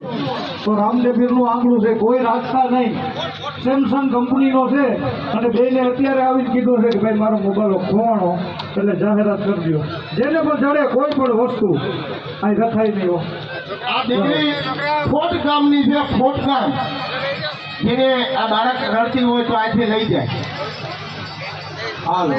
તો રામદેવીરનું આંગણું છે કોઈ રાખતા નહીં. સેમસંગ કંપનીનો છે અને બેને અત્યારે આવીને કીધું છે કે ભાઈ મારો મોબાઈલ ખોવાનો એટલે જાહેરાત કરજો જેને પણ જડે કોઈ પણ વસ્તુ અહીં રખાય નહીં. આ દીકરી ફોટ ગામની છે ફોટ ગામ. જેને આ બાળક રડતી હોય તો અહીંથી લઈ જાય. હાલો.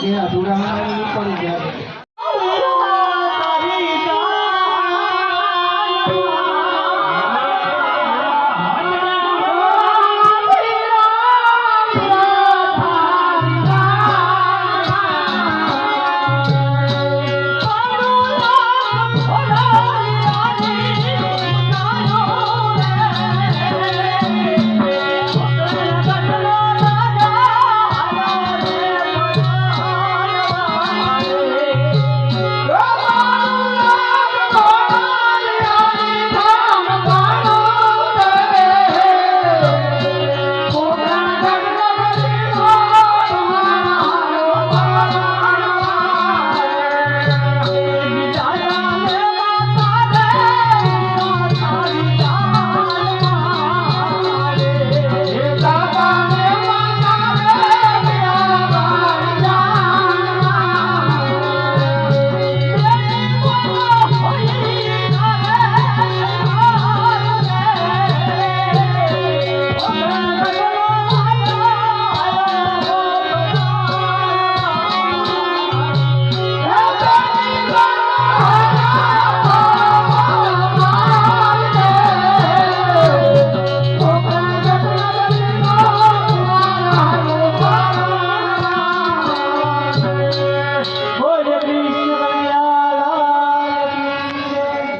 કે અધૂરા પડી ગયા